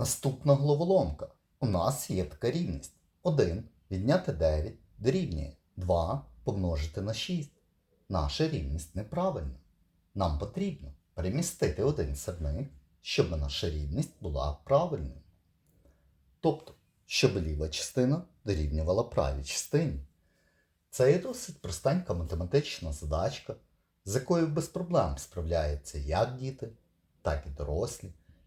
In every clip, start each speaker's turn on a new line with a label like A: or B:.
A: Наступна головоломка. У нас є така рівність. 1 відняти 9 дорівнює 2 помножити на 6. Наша рівність неправильна. Нам потрібно перемістити один сирник, щоб наша рівність була правильною. Тобто, щоб ліва частина дорівнювала правій частині. Це є досить простенька математична задачка, з якою без проблем справляються як діти, так і дорослі.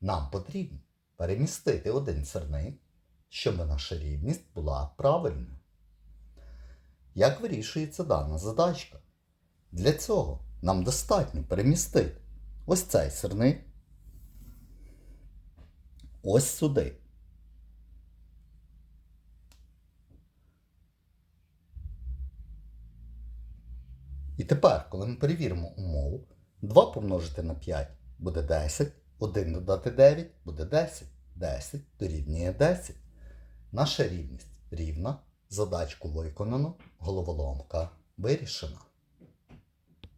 A: Нам потрібно перемістити один сирник, щоб наша рівність була правильною. Як вирішується дана задачка? Для цього нам достатньо перемістити ось цей сирник ось сюди. І тепер, коли ми перевіримо умову, 2 помножити на 5 буде 10, 1 додати 9 буде 10, 10 дорівнює 10. Наша рівність рівна, задачку виконано, головоломка вирішена.